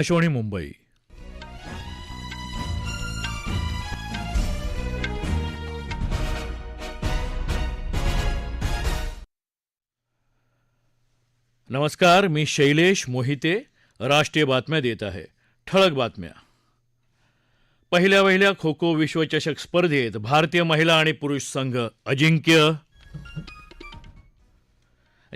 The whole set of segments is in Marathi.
आकाशवाणी मुंबई. नमस्कार मी शैलेश मोहिते. राष्ट्रीय बातम्या देत आहे. ठळक बातम्या. पहिल्या वहिल्या खो खो विश्वचषक स्पर्धेत भारतीय महिला आणि पुरुष संघ अजिंक्य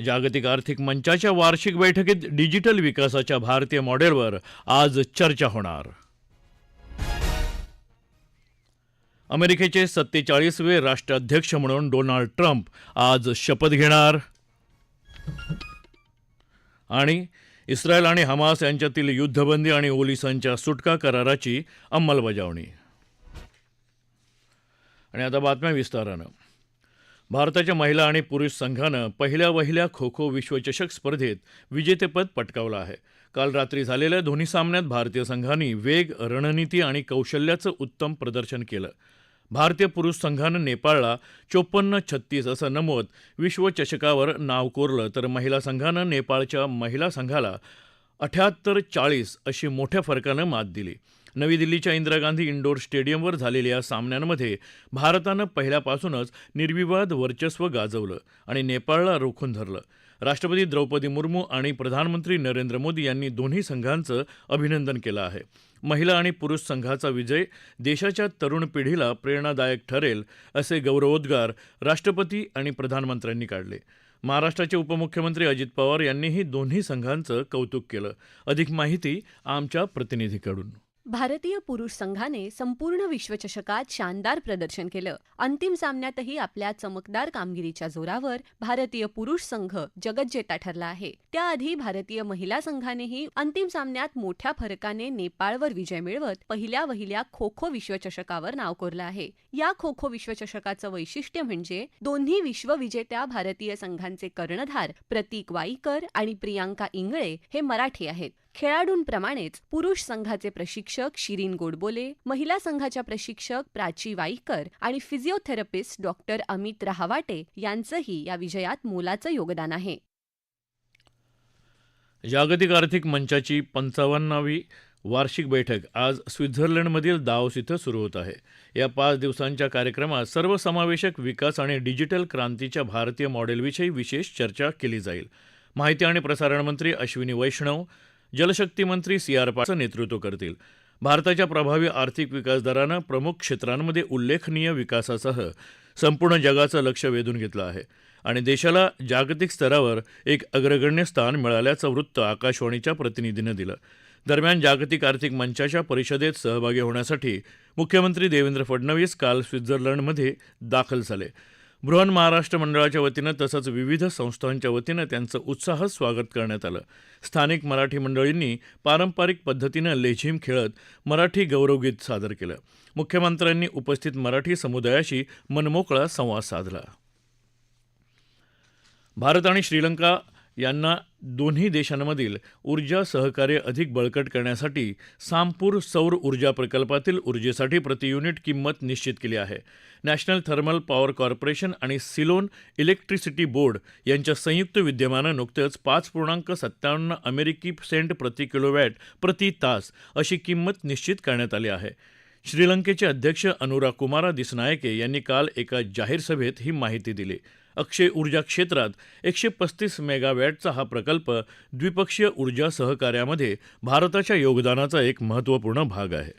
जागतिक आर्थिक मंचाच्या वार्षिक बैठकीत डिजिटल विकासाच्या भारतीय मॉडेलवर आज चर्चा होणार. अमेरिकेचे सत्तेचाळीसवे राष्ट्राध्यक्ष म्हणून डोनाल्ड ट्रम्प आज शपथ घेणार. आणि इस्रायल आणि हमास यांच्यातील युद्धबंदी आणि ओलिसांच्या सुटका कराराची अंमलबजावणी. आणि आता बातम्या विस्तारानं. भारताच्या महिला आणि पुरुष संघानं पहिल्या वहिल्या खो खो विश्वचषक स्पर्धेत विजेतेपद पटकावलं आहे. काल रात्री झालेल्या दोन्ही सामन्यात भारतीय संघांनी वेग रणनीती आणि कौशल्याचं उत्तम प्रदर्शन केलं. भारतीय पुरुष संघानं नेपाळला चोपन्न छत्तीस असं नमवत विश्वचषकावर नाव कोरलं तर महिला संघानं नेपाळच्या महिला संघाला अठ्याहत्तर चाळीस अशी मोठ्या फरकानं मात दिली. नवी दिल्लीच्या इंदिरा गांधी इंडोर स्टेडियमवर झालेल्या या सामन्यांमध्ये भारतानं पहिल्यापासूनच निर्विवाद वर्चस्व गाजवलं आणि नेपाळला रोखून धरलं. राष्ट्रपती द्रौपदी मुर्मू आणि प्रधानमंत्री नरेंद्र मोदी यांनी दोन्ही संघांचं अभिनंदन केलं आहे. महिला आणि पुरुष संघाचा विजय देशाच्या तरुण पिढीला प्रेरणादायक ठरेल असे गौरवोद्गार राष्ट्रपती आणि प्रधानमंत्र्यांनी काढले. महाराष्ट्राचे उपमुख्यमंत्री अजित पवार यांनीही दोन्ही संघांचं कौतुक केलं. अधिक माहिती आमच्या प्रतिनिधीकडून. भारतीय पुरुष संघाने संपूर्ण विश्वचषकात शानदार प्रदर्शन केलं. अंतिम सामन्यातही आपल्या चमकदार कामगिरीच्या जोरावर भारतीय पुरुष संघ जगज्जेता ठरला आहे. त्याआधी भारतीय महिला संघानेही अंतिम सामन्यात मोठ्या फरकाने नेपाळवर विजय मिळवत पहिल्या वहिल्या खो खो विश्वचषकावर नाव कोरलं आहे. या खो खो विश्वचषकाचं वैशिष्ट्य म्हणजे दोन्ही विश्वविजेत्या भारतीय संघांचे कर्णधार प्रतीक वाईकर आणि प्रियांका इंगळे हे मराठी आहेत. खेळाडूंप्रमाणेच पुरुष संघाचे प्रशिक्षक शिरीन गोडबोले महिला संघाच्या प्रशिक्षक प्राची वाईकर आणि फिजिओथेरपिस्ट डॉक्टर अमित रहावाटे यांचंही या विजयात मोलाचं योगदान आहे. जागतिक आर्थिक मंचाची पंचावन्नावी वार्षिक बैठक आज स्वित्झर्लंडमधील दाओस इथं सुरू होत आहे. या पाच दिवसांच्या कार्यक्रमात सर्वसमावेशक विकास आणि डिजिटल क्रांतीच्या भारतीय मॉडेलविषयी विशेष चर्चा केली जाईल. माहिती आणि प्रसारण मंत्री अश्विनी वैष्णव जलशक्ती मंत्री सी आर पाटील नेतृत्व करतील. भारताच्या प्रभावी आर्थिक विकास दरानं प्रमुख क्षेत्रांमध्ये उल्लेखनीय विकासासह संपूर्ण जगाचं लक्ष वेधून घेतलं आहे. आणि देशाला जागतिक स्तरावर एक अग्रगण्य स्थान मिळाल्याचं वृत्त आकाशवाणीच्या प्रतिनिधीनं दिलं. दरम्यान जागतिक आर्थिक मंचाच्या परिषदेत सहभागी होण्यासाठी मुख्यमंत्री देवेंद्र फडणवीस काल स्वित्झर्लंडमध्ये दाखल झाले. बृहन महाराष्ट्र मंडळाच्या वतीनं तसंच विविध संस्थांच्या वतीनं त्यांचं उत्साहात स्वागत करण्यात आलं. स्थानिक मराठी मंडळींनी पारंपरिक पद्धतीनं लेझिम खेळत मराठी गौरवगीत सादर केलं. मुख्यमंत्र्यांनी उपस्थित मराठी समुदायाशी मनमोकळा संवाद साधला. भारत आणि श्रीलंका यांना दोन्ही देशांमधील ऊर्जा सहकार्य अधिक बळकट करण्यासाठी सामपूर सौर ऊर्जा प्रकल्पातील ऊर्जेसाठी प्रति युनिट किंमत निश्चित केली आहे. नॅशनल थर्मल पॉवर कॉर्पोरेशन आणि सिलोन इलेक्ट्रिसिटी बोर्ड यांच्या संयुक्त विद्यमानं नुकतंच पाच पूर्णांक सत्तावन्न अमेरिकी सेंट प्रति किलोवॅट प्रति तास अशी किंमत निश्चित करण्यात आली आहे. श्रीलंकेचे अध्यक्ष अनुरा कुमारा दिसनायके यांनी काल एका जाहीर सभेत ही माहिती दिली. अक्षय ऊर्जा क्षेत्रात एकशे पस्तीस मेगावॅटचा हा प्रकल्प द्विपक्षीय ऊर्जा सहकार्यामध्ये भारताच्या योगदानाचा एक महत्त्वपूर्ण भाग आहे.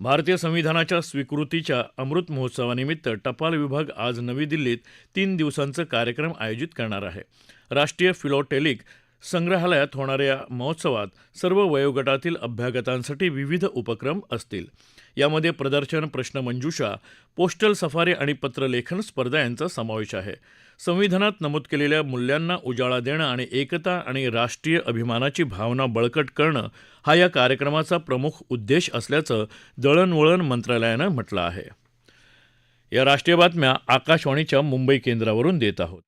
भारतीय संविधानाच्या स्वीकृतीच्या अमृत महोत्सवानिमित्त टपाल विभाग आज नवी दिल्लीत तीन दिवसांचा कार्यक्रम आयोजित करणार आहे. राष्ट्रीय फिलोटेलिक संग्रहालयात होणाऱ्या या महोत्सवात सर्व वयोगटातील अभ्यागतांसाठी विविध उपक्रम असतील. यामध्ये प्रदर्शन प्रश्नमंजुषा पोस्टल सफारी आणि पत्रलेखन स्पर्धा यांचा समावेश आहे. संविधानात नमूद केलेल्या मूल्यांना उजाळा देणं आणि एकता आणि राष्ट्रीय अभिमानाची भावना बळकट करणं हा या कार्यक्रमाचा प्रमुख उद्देश असल्याचं दळणवळण मंत्रालयानं म्हटलं आहे. या राष्ट्रीय बातम्या आकाशवाणीच्या मुंबई केंद्रावरून देत आहोत.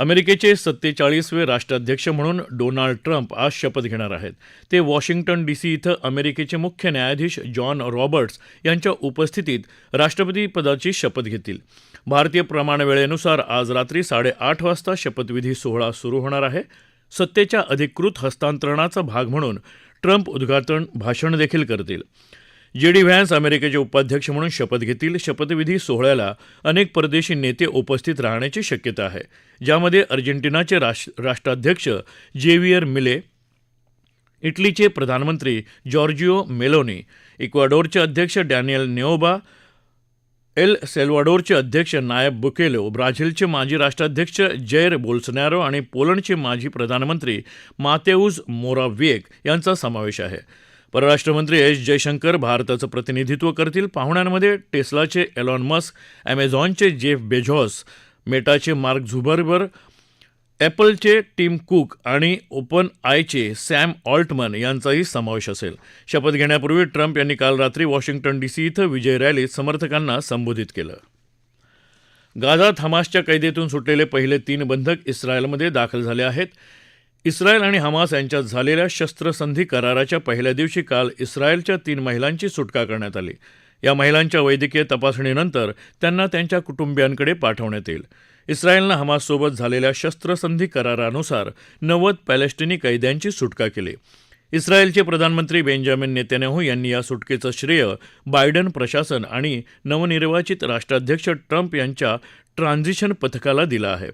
अमेरिकेचे सत्तेचाळीसवे राष्ट्राध्यक्ष म्हणून डोनाल्ड ट्रम्प आज शपथ घेणार आहेत. ते वॉशिंग्टन डी सी इथं अमेरिकेचे मुख्य न्यायाधीश जॉन रॉबर्ट्स यांच्या उपस्थितीत राष्ट्रपतीपदाची शपथ घेतील. भारतीय प्रमाणवेळेनुसार आज रात्री साडेआठ वाजता शपथविधी सोहळा सुरू होणार आहे. सत्तेच्या अधिकृत हस्तांतरणाचा भाग म्हणून ट्रम्प उद्घाटन भाषण देखील करतील. जे डी व्हॅन्स अमेरिकेचे उपाध्यक्ष म्हणून शपथ घेतील. शपथविधी सोहळ्याला अनेक परदेशी नेते उपस्थित राहण्याची शक्यता आहे. ज्यामध्ये अर्जेंटिनाचे राष्ट्राध्यक्ष जेवियर मिले इटलीचे प्रधानमंत्री जॉर्जिओ मेलोनी इक्वाडोरचे अध्यक्ष डॅनियल नेओबा एल सेल्वाडोरचे अध्यक्ष नायब बुकेलो ब्राझीलचे माजी राष्ट्राध्यक्ष जैर बोल्सनॅरो आणि पोलंडचे माजी प्रधानमंत्री मातेऊज मोराव्येक यांचा समावेश आहे. परराष्ट्रमंत्री एस जयशंकर भारताचं प्रतिनिधित्व करतील. पाहुण्यांमध्ये टेस्लाचे एलॉन मस्क ॲमेझॉनचे जेफ बेझॉस मेटाचे मार्क झुबरबर ॲपलचे टीम कुक आणि ओपन आयचे सॅम ऑल्टमन यांचाही समावेश असेल. शपथ घेण्यापूर्वी ट्रम्प यांनी काल रात्री वॉशिंग्टन डी सी इथं विजय रॅलीत समर्थकांना संबोधित केलं. गाझात हमासच्या कैदेतून सुटलेले पहिले तीन बंधक इस्रायलमध्ये दाखल झाले आहेत. इस्रायल आणि हमास यांच्यात झालेल्या शस्त्रसंधी कराराच्या पहिल्या दिवशी काल इस्रायलच्या तीन महिलांची सुटका करण्यात आली. या महिलांच्या वैद्यकीय तपासणीनंतर त्यांना त्यांच्या कुटुंबियांकडे पाठवण्यात येईल. इस्रायलनं हमाससोबत झालेल्या शस्त्रसंधी करारानुसार नव्वद पॅलेस्टिनी कैद्यांची सुटका केली. इस्रायलचे प्रधानमंत्री बेंजामिन नेतन्याहू यांनी या सुटकेचं श्रेय बायडन प्रशासन आणि नवनिर्वाचित राष्ट्राध्यक्ष ट्रम्प यांच्या ट्रान्झिशन पथकाला दिलं आहे.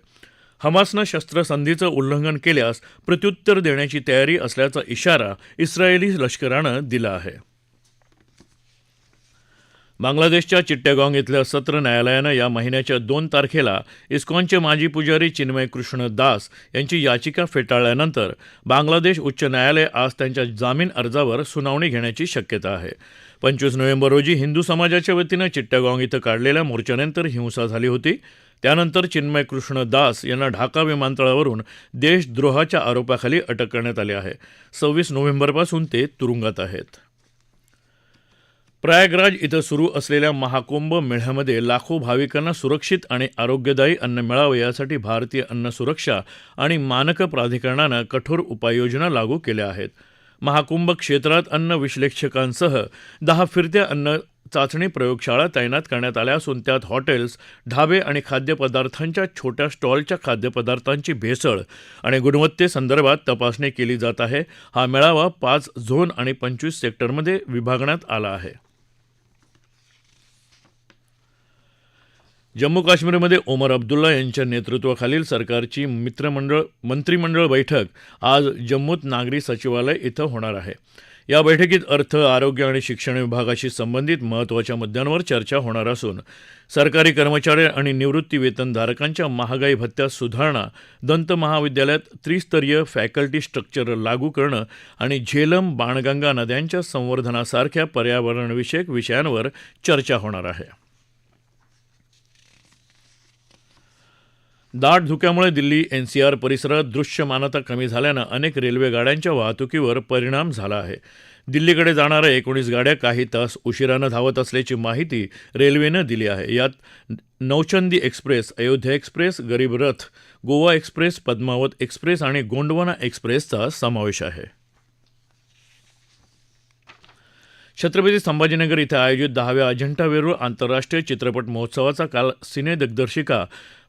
हमासनं शस्त्रसंधीचं उल्लंघन केल्यास प्रत्युत्तर देण्याची तयारी असल्याचा इशारा इस्रायली लष्करानं दिला आहे. बांगलादेशच्या चिट्टॅगॉंग इथल्या सत्र न्यायालयानं या महिन्याच्या दोन तारखेला इस्कॉनचे माजी पुजारी चिन्मय कृष्ण दास यांची याचिका फेटाळल्यानंतर बांगलादेश उच्च न्यायालय आज त्यांच्या जामीन अर्जावर सुनावणी घेण्याची शक्यता आहे. पंचवीस नोव्हेंबर रोजी हिंदू समाजाच्या वतीनं चिट्टॅगॉंग इथं काढलेल्या मोर्चानंतर हिंसा झाली होती. त्यानंतर चिन्मय कृष्ण दास यांना ढाका विमानतळावरून देशद्रोहाच्या आरोपाखाली अटक करण्यात आली आहे. सव्वीस नोव्हेंबरपासून ते तुरुंगात आहेत. प्रयागराज इथं सुरू असलेल्या महाकुंभ मेळ्यामध्ये लाखो भाविकांना सुरक्षित आणि आरोग्यदायी अन्न मिळावं यासाठी भारतीय अन्न सुरक्षा आणि मानक प्राधिकरणानं कठोर उपाययोजना लागू केल्या आहेत. महाकुंभ क्षेत्रात अन्न विश्लेषकांसह दहा फिरत्या अन्न चाचणी प्रयोगशाळा तैनात करण्यात आल्या असून त्यात हॉटेल्स ढाबे आणि खाद्यपदार्थांच्या छोट्या स्टॉलच्या खाद्यपदार्थांची भेसळ आणि गुणवत्तेसंदर्भात तपासणी केली जात आहे. हा मेळावा पाच झोन आणि पंचवीस सेक्टरमध्ये विभागण्यात आला आहे. जम्मू काश्मीरमध्ये ओमर अब्दुल्ला यांच्या नेतृत्वाखालील सरकारची मित्रमंडळ मंत्रिमंडळ बैठक आज जम्मूत नागरी सचिवालय इथं होणार आहे. या बैठकीत अर्थ आरोग्य आणि शिक्षण विभागाशी संबंधित महत्त्वाच्या मुद्द्यांवर चर्चा होणार असून सरकारी कर्मचारी आणि निवृत्ती वेतनधारकांच्या महागाई भत्त्यात सुधारणा दंत महाविद्यालयात त्रिस्तरीय फॅकल्टी स्ट्रक्चर लागू करणं आणि झेलम बाणगंगा नद्यांच्या संवर्धनासारख्या पर्यावरणविषयक विषयांवर चर्चा होणार आहे. दाट धुक्यामुळे दिल्ली एनसीआर परिसरात दृश्यमानता कमी झाल्यानं अनेक रेल्वे गाड्यांच्या वाहतुकीवर परिणाम झाला आहे. दिल्लीकडे जाणाऱ्या एकोणीस गाड्या काही तास उशिरानं धावत असल्याची माहिती रेल्वेनं दिली आहे. यात Nauchandi express Ayodhya express Garib Rath Goa express Padmavat express आणि गोंडवाना एक्सप्रेसचा समावेश आहे. छत्रपती संभाजीनगर इथं आयोजित दहाव्या अजंठा वेरूळ आंतरराष्ट्रीय चित्रपट महोत्सवाचा काल सिने दिग्दर्शिका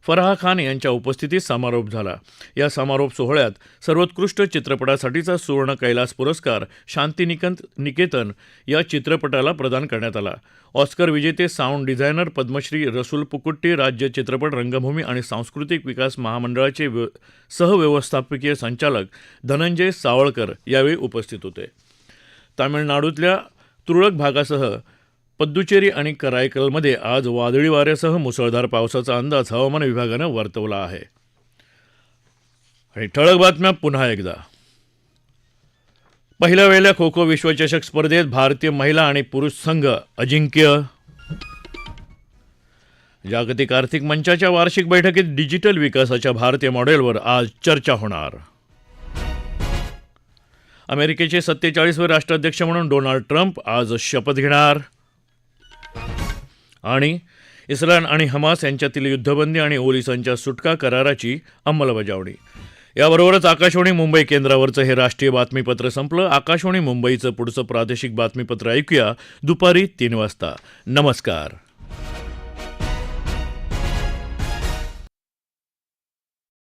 फराह खान यांच्या उपस्थितीत समारोप झाला. या समारोप सोहळ्यात सर्वोत्कृष्ट चित्रपटासाठीचा सुवर्ण कैलास पुरस्कार शांतिनिकंत निकेतन या चित्रपटाला प्रदान करण्यात आला. ऑस्कर विजेते साऊंड डिझायनर पद्मश्री रसूल पुकुट्टी राज्य चित्रपट रंगभूमी आणि सांस्कृतिक विकास महामंडळाचे व्य सहव्यवस्थापकीय संचालक धनंजय सावळकर यावेळी उपस्थित होते. तामिळनाडूतल्या तुरळक भागासह पद्दुचेरी आणि करायकलमध्ये आज वादळी वाऱ्यासह मुसळधार पावसाचा अंदाज हवामान विभागानं वर्तवला आहे. आणि ठळक बातम्या पुन्हा एकदा. पहिल्या वेळेला खो खो विश्वचषक स्पर्धेत भारतीय महिला आणि पुरुष संघ अजिंक्य. जागतिक आर्थिक मंचाच्या वार्षिक बैठकीत डिजिटल विकासाच्या भारतीय मॉडेलवर आज चर्चा होणार. अमेरिकेचे सत्तेचाळीसवे राष्ट्राध्यक्ष म्हणून डोनाल्ड ट्रम्प आज शपथ घेणार. आणि इस्रायल आणि हमास यांच्यातील युद्धबंदी आणि ओलिसांच्या सुटका कराराची अंमलबजावणी. याबरोबरच आकाशवाणी मुंबई केंद्रावरचं हे राष्ट्रीय बातमीपत्र संपलं. आकाशवाणी मुंबईचं पुढचं प्रादेशिक बातमीपत्र ऐकूया दुपारी तीन वाजता. नमस्कार.